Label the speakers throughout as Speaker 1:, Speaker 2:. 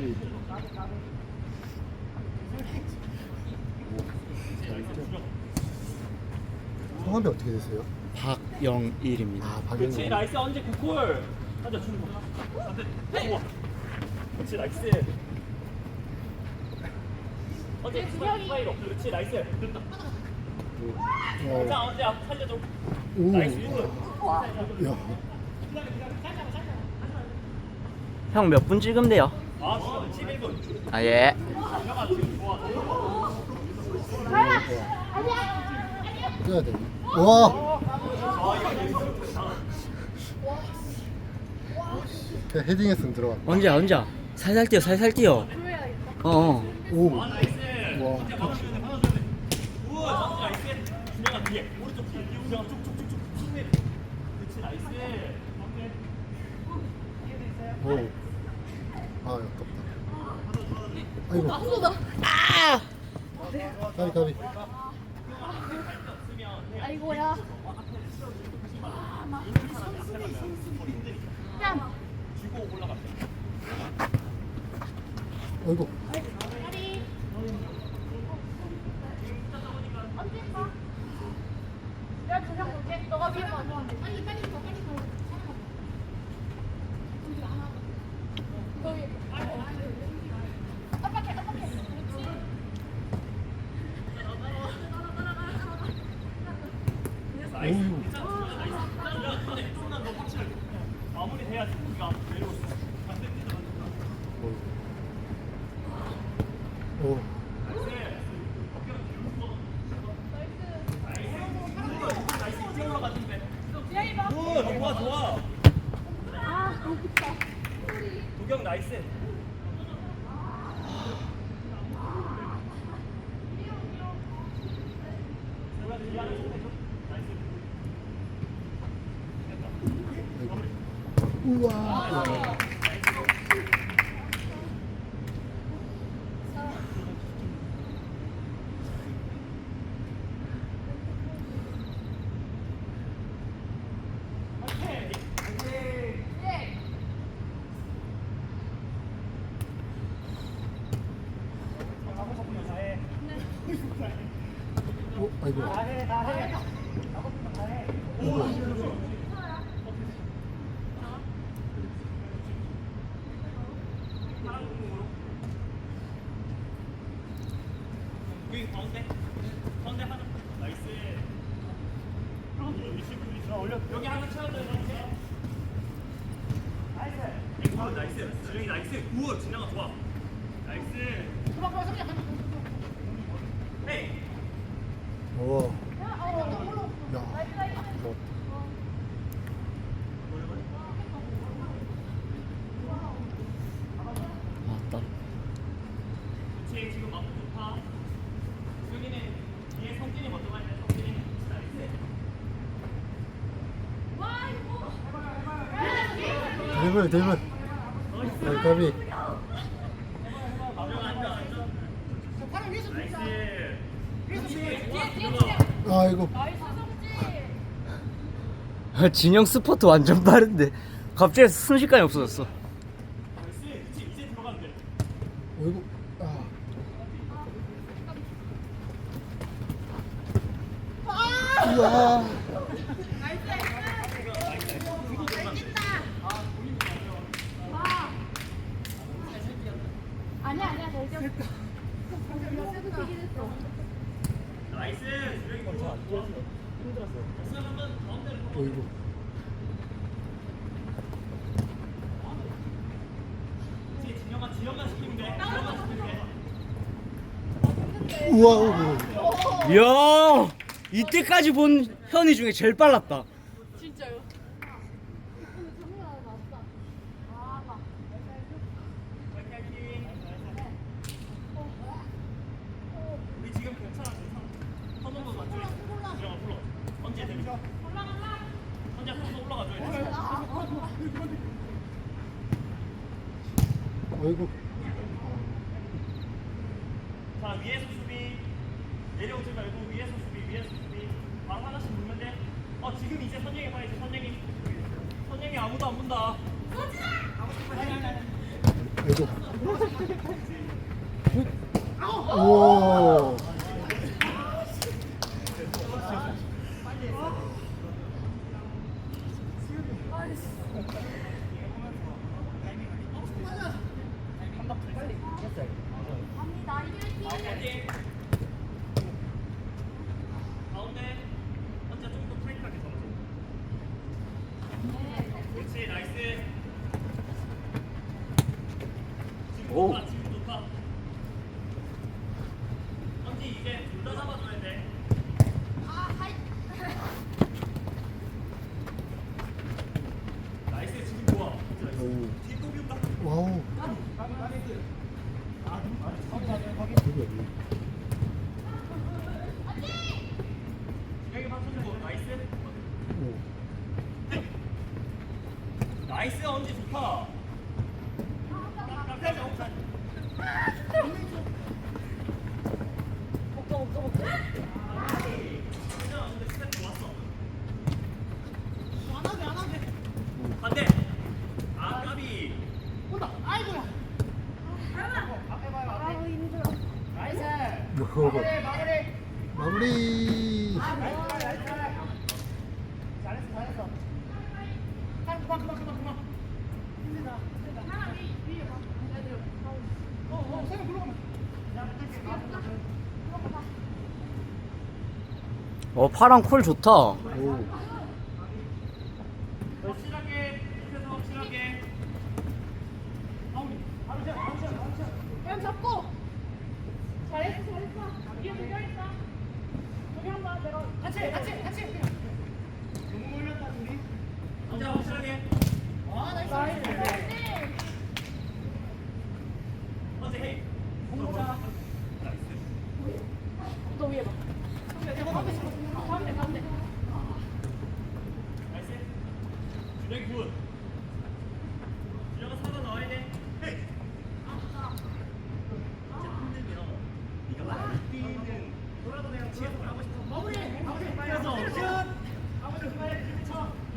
Speaker 1: 까비. 성함이 어떻게 되세요?
Speaker 2: 박영일입니다.
Speaker 1: 아,
Speaker 3: 그렇지
Speaker 1: 박영일.
Speaker 3: 나이스 언제 굿골 앉아 주는 거 안돼. 우와. 그렇지 나이스. 언제 스파이로. 그렇지 나이스. 됐다.
Speaker 1: 어,
Speaker 3: 자 언제 앞 살려줘.
Speaker 1: 오.
Speaker 3: 나이스. 1분
Speaker 1: 야,
Speaker 2: 형 몇 분 찍으면 돼요?
Speaker 3: 아 지금 11분
Speaker 2: 아 예.
Speaker 1: 뛰어야 돼. 와. 그냥 헤딩했으면 들어갔.
Speaker 2: 언제 언제? 살살 뛰어 살살 뛰어. 어. 어.
Speaker 1: 오. 와.
Speaker 3: 나이스 준영아 뒤에 오른쪽 뒤에 준영아 쭉쭉쭉쭉 쭉 내려 그렇지 나이스
Speaker 1: 오. 아, 아깝다. 아이고.
Speaker 4: 아!
Speaker 1: 가비 가비.
Speaker 4: 아이고야. 다리. 언제 봐? 내가 조명 볼게. 너가 위에 봐. 빨리 빨리 봐. 빨리 봐. 거기. 깜빡해 깜빡해. 그렇지.
Speaker 3: 마무리 돼야지 우리가 내려올 수 있어
Speaker 1: 오.
Speaker 3: 오 좋아 좋아.
Speaker 4: 아, 웃기다.
Speaker 3: 도경 나이스
Speaker 1: 우와.
Speaker 4: 네.
Speaker 1: 오, 아이고.
Speaker 3: 가운데? 가운데 하나. 나이스. 올려. 여기 하나 채워줘 이렇게 나이스 굿 나이스. 지영이 나이스. 굿 진영아 좋아. 나이스. 헤이.
Speaker 1: 우 와.
Speaker 4: 어,
Speaker 1: 야. 뭐.
Speaker 2: 맞다.
Speaker 3: 지금 좋다 수영이는 뒤에 성진이 먼저 가야 돼 성진이
Speaker 1: 드리블 드리블. 아이 까비. 아이고.
Speaker 2: 진영 스포트 완전 빠른데 갑자기 순식간에 없어졌어.
Speaker 1: 아이고. 아. 우와.
Speaker 4: 아니야 아니야 잘 지었어.
Speaker 3: 나이스 한번 가운데로
Speaker 1: 아이고.
Speaker 3: 그치 진영아 진영만 시키면 돼 진영만 시키면 돼
Speaker 1: 우와. 오.
Speaker 2: 이야 이때까지 본 현이 중에 제일 빨랐다.
Speaker 4: 진짜요?
Speaker 1: 외국
Speaker 3: 자 위에서 수비 내려오지 말고 위에서 수비 위에서 수비 바로 아, 하나씩 물면 돼. 어 지금 이제 선영이 봐야지 선영이. 선영이 아무도 안 본다.
Speaker 1: 외국
Speaker 3: 우와. 哦。 아,
Speaker 4: 어,
Speaker 2: 파랑 콜 좋다.
Speaker 1: 오.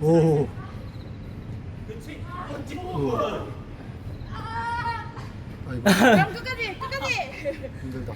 Speaker 4: 오. 어, 어.
Speaker 3: 아이고,
Speaker 4: 끝까지 끝까지.
Speaker 1: 힘들다.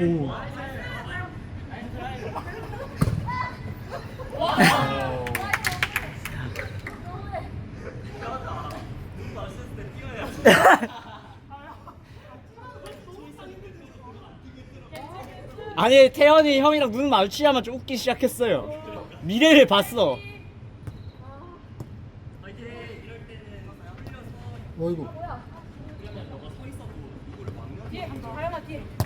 Speaker 1: 오.
Speaker 2: 아니 태현이 형이랑 눈 마주치자마자 좀 웃기 시작했어요. 미래를 봤어.
Speaker 1: 어이구.
Speaker 4: 뒤에 가자. 하연아 뒤에.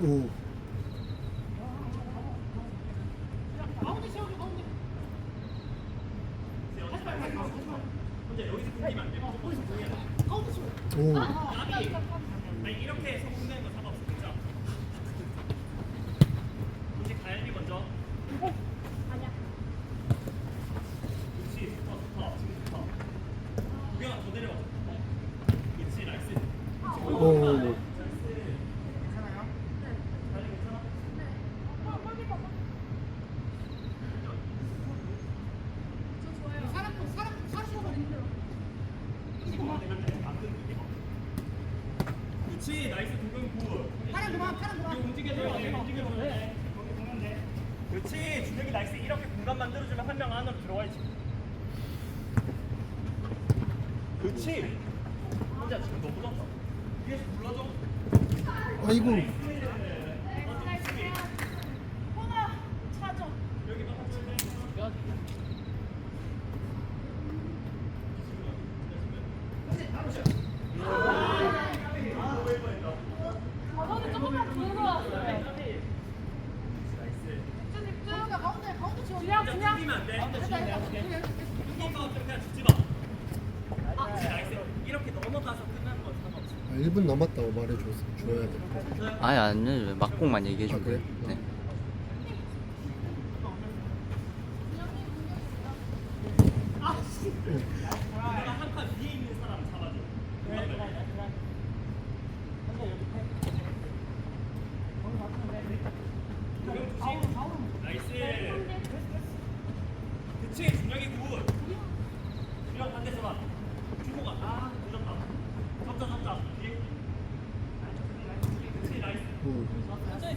Speaker 1: 오. 오.
Speaker 3: 이렇게 해서 혼내는 거 그렇지.
Speaker 1: 아이고.
Speaker 4: 저는 조금만
Speaker 1: 1분 남았다고 말해줘야 같아.
Speaker 2: 아니 아니 막공만 얘기해
Speaker 1: 아. 그래?
Speaker 2: 네.
Speaker 3: 한칸 위에 있는 사람 잡아줘. 나이스. 그치, 준혁이 굿. 준혁 반대서 봐. 주고 가. 아, 늦었다. 접자, 접자. 뒤에. 그치, 나이스.
Speaker 1: 응.
Speaker 3: 아니,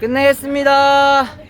Speaker 2: 끝내겠습니다.